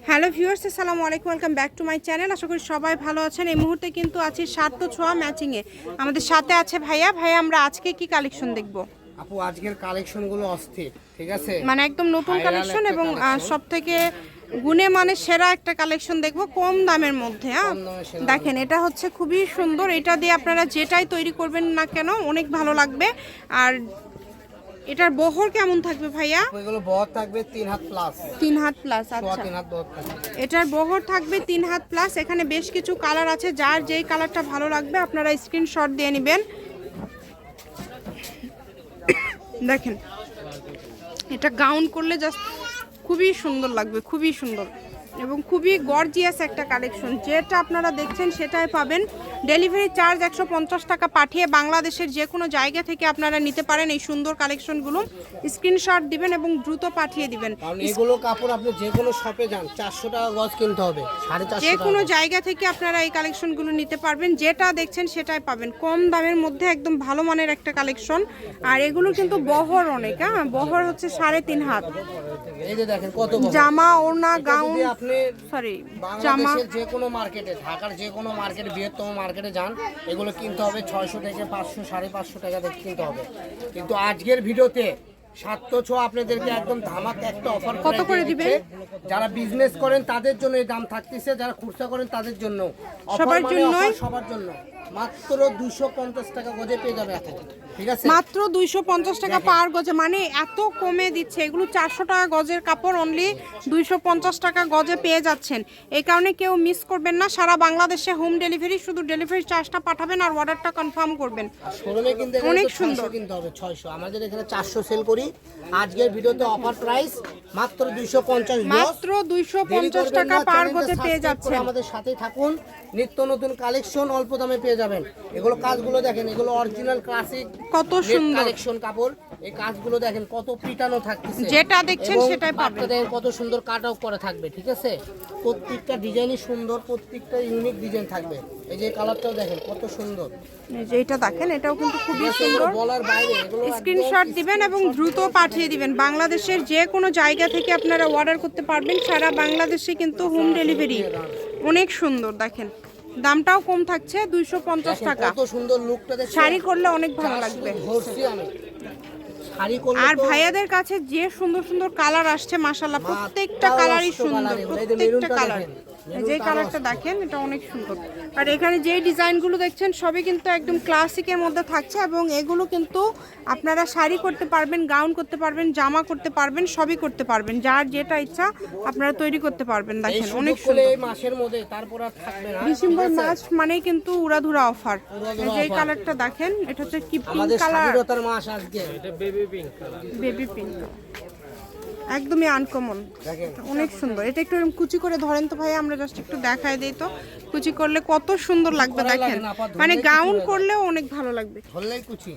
Hello viewers আসসালামু আলাইকুম welcome back to my channel. আশা করি সবাই ভালো আছেন। এই মুহূর্তে কিন্তু আছি সার্থ ছোঁয়া ম্যাচিংয়ে আমাদের সাথে আছে ভাইয়া। ভাইয়া আমরা আজকে কি কালেকশন দেখব? আপু আজকের কালেকশনগুলো অস্থির ঠিক আছে? মানে একদম নতুন কালেকশন এবং। সব থেকে গুণে মানে সেরা একটা কালেকশন দেখব কম দামের মধ্যে হ্যাঁ? দেখেন এটা হচ্ছে খুবই সুন্দর। এটা দিয়ে আপনারা যেটাই তৈরি করবেন না কেন অনেক ভালো লাগবে। আর এটার বহর কেমন থাকবে ভাইয়া? এগুলো বহর থাকবে তিন হাত প্লাস তিন হাত প্লাস আচ্ছা। তিন হাত বহর থাকবে। এটার বহর থাকবে তিন হাত প্লাস এখানে বেশ কিছু কালার আছে যার যেই কালারটা ভালো লাগবে আপনারা স্ক্রিনশট দিয়ে নেবেন। দেখেন এটা গাউন করলে জাস্ট খুবই সুন্দর লাগবে খুবই সুন্দর। এবং খুবই গর্জিয়াস একটা কালেকশন যেটা আপনারা দেখছেন সেটাই পাবেন। ডেলিভারি চার্জ একশো পঞ্চাশ টাকা পাঠিয়ে বাংলাদেশের যে কোনো জায়গা থেকে আপনারা নিতে পারেন এই সুন্দর কালেকশনগুলো স্ক্রিনশট দিবেন এবং দ্রুত পাঠিয়ে দিবেন। এগুলো কাপড় আপনি যে কোনো শপে যান চারশো টাকা গজ কিনতে হবে যে কোনো জায়গা থেকে আপনারা এই কালেকশনগুলো নিতে পারবেন। যেটা দেখছেন সেটাই পাবেন। কম দামের মধ্যে একদম ভালো মানের একটা কালেকশন আর এগুলো কিন্তু বহর অনেক হ্যাঁ? বহর হচ্ছে সাড়ে তিন হাত। জামা ওড়না গাউন আপনি সরি জামা যে কোনো মার্কেটে ঢাকার যে কোনো মার্কেট বৃহত্তম মার্কেটে যান এগুলো কিনতে হবে ছয়শো থেকে পাঁচশো সাড়ে পাঁচশো টাকা থেকে কিনতে হবে। কিন্তু আজকের ভিডিওতে সাতশো ছ আপনাদেরকে একদম ধামাক একটা অফার কত করে দিবেন? যারা বিজনেস করেন তাদের জন্য এই দাম থাকতেছে যারা খুচরা করেন তাদের জন্য। সবার মানে সবার জন্য। মাত্র দুশো পঞ্চাশ টাকা গজে পেয়ে যাবে ঠিক আছে? মাত্র দুইশো পঞ্চাশ টাকা পার গজে মানে এত কমে দিচ্ছে। এগুলো চারশো টাকা গজের কাপড় অনলি দুইশো পঞ্চাশ টাকা গজে পেয়ে যাচ্ছেন। এই কারণে কেউ মিস করবেন না। সারা বাংলাদেশে হোম ডেলিভারি শুধু ডেলিভারি চার্জটা পাঠাবেন আর অর্ডারটা কনফার্ম করবেন। অনেক সুন্দর। 600 কিনতে হবে ছয়শো। আমাদের এখানে চারশো সেল করি আজকের ভিডিওতে অফার প্রাইস মাত্র দুইশো পঞ্চাশ মাত্র দুইশো পঞ্চাশ টাকা পার পেয়ে যাচ্ছেন। আমাদের সাথেই থাকুন। নিত্য নতুন কালেকশন অল্প দামে পেয়ে যাবেন। এগুলো কাজগুলো দেখেন এগুলো অরিজিনাল ক্লাসিক কত সুন্দর। কালেকশন কাপড়। এই কাজগুলো দেখেন কত পিটানো থাকতেছে। যেটা দেখছেন সেটাই পাবেন। বাচ্চাদের কত সুন্দর কাট আউট করা থাকবে ঠিক আছে? প্রত্যেকটা ডিজাইনই সুন্দর প্রত্যেকটা ইউনিক ডিজাইন থাকবে। এই যে কালারটাও দেখেন কত সুন্দর। এই যে এটা দেখেন এটাও কিন্তু খুবই সুন্দর। বলার বাইরে এগুলো স্ক্রিনশট দিবেন এবং দ্রুত পাঠিয়ে দিবেন। বাংলাদেশের যে কোনো জায়গা থেকে আপনারা অর্ডার করতে পারবেন। সারা বাংলাদেশে কিন্তু হোম ডেলিভারি অনেক সুন্দর দেখেন। দামটাও কম থাকছে দুইশো পঞ্চাশ টাকা। সুন্দর লুকটা শাড়ি করলে অনেক ভালো লাগবে। আর ভাইয়াদের কাছে যে সুন্দর সুন্দর কালার আসছে মাশাল্লাহ প্রত্যেকটা কালারই সুন্দর প্রত্যেকটা কালার যে কালারটা দেখেন এটা অনেক সুন্দর। আর এখানে যে ডিজাইনগুলো দেখছেন সবই কিন্তু একদম ক্লাসিকের মধ্যে থাকছে এবং এগুলো কিন্তু আপনারা শাড়ি করতে পারবেন গাউন করতে পারবেন জামা করতে পারবেন সবই করতে পারবেন। যার যেটা ইচ্ছা আপনারা তৈরি করতে পারবেন দেখেন অনেক সুন্দর। মাসের মধ্যে তারপর আর থাকবে না। ডিসেম্বর মাস মানেই কিন্তু উড়াধুরা অফার। যে কালারটা দেখেন এটা হচ্ছে কি পিঙ্ক কালার মাস আজকে। বেবি পিঙ্ক একদমই আনকমন অনেক সুন্দর। এটা একটু এরকম কুচি করে ধরেন তো ভাই আমরা জাস্ট একটু দেখায় দেই তো। কুচি করলে কত সুন্দর লাগবে দেখেন। মানে গাউন করলেও অনেক ভালো লাগবে। ধরলেই কুচি।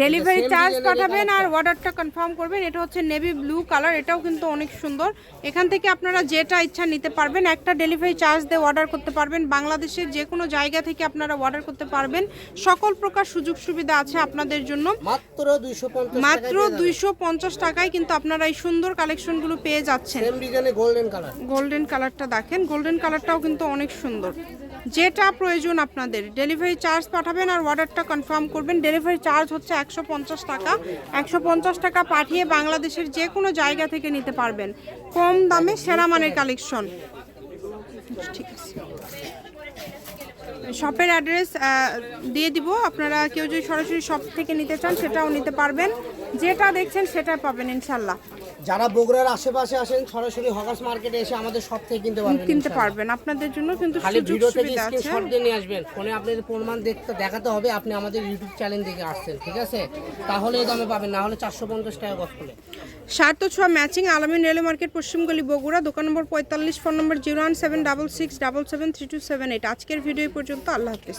ডেলিভারি চার্জ পাঠাবেন আর অর্ডারটা কনফার্ম করবেন। এটা হচ্ছে নেভি ব্লু কালার এটাও কিন্তু অনেক সুন্দর। এখান থেকে আপনারা যেটা ইচ্ছা নিতে পারবেন একটা ডেলিভারি চার্জ দিয়ে অর্ডার করতে পারবেন। বাংলাদেশের যে কোনো জায়গা থেকে আপনারা অর্ডার করতে পারবেন। সকল প্রকার সুযোগ সুবিধা আছে আপনাদের জন্য। মাত্র দুইশো পঞ্চাশ মাত্র দুইশো পঞ্চাশ টাকায় কিন্তু আপনারা এই সুন্দর কালেকশনগুলো পেয়ে যাচ্ছেন। গোল্ডেন গোল্ডেন কালারটা দেখেন। গোল্ডেন কালারটাও কিন্তু অনেক সুন্দর। যেটা প্রয়োজন আপনাদের। ডেলিভারি চার্জ পাঠাবেন আর অর্ডারটা কনফার্ম করবেন। ডেলিভারি চার্জ হচ্ছে একশো পঞ্চাশ টাকা। একশো পঞ্চাশ টাকা পাঠিয়ে বাংলাদেশের যে কোনো জায়গা থেকে নিতে পারবেন। কম দামে সেরা মানের কালেকশন ঠিক আছে। শপের অ্যাড্রেস দিয়ে দিব। আপনারা কেউ যদি সরাসরি শপ থেকে নিতে চান, সেটাও নিতে পারবেন। যেটা দেখছেন, সেটা পাবেন, ইনশাল্লাহ। যারা বগুড়ার আশেপাশে আসেন সরাসরি হকার্স মার্কেটে এসে আমাদের সব থেকে কিনতে পারবেন কিনতে পারবেন। আপনাদের জন্য কিন্তু খালি ভিডিও থেকে স্ক্রিনশট দিয়ে নিয়ে আসবেন ফোনে আপনাদের প্রমাণ দেখতে দেখাতে হবে আপনি আমাদের ইউটিউব চ্যানেল থেকে আসছেন ঠিক আছে? তাহলে এই দামে পাবেন না হলে চারশো পঞ্চাশ টাকা গছ করে। সাত ছোয়া ম্যাচিং আলামিন রেলওয়ে মার্কেট পশ্চিমগলি বগুড়া দোকান নম্বর পঁয়তাল্লিশ phone number zero one seven double six double seven three two seven eight. আজকের ভিডিও পর্যন্ত আল্লাহ হাফিজ।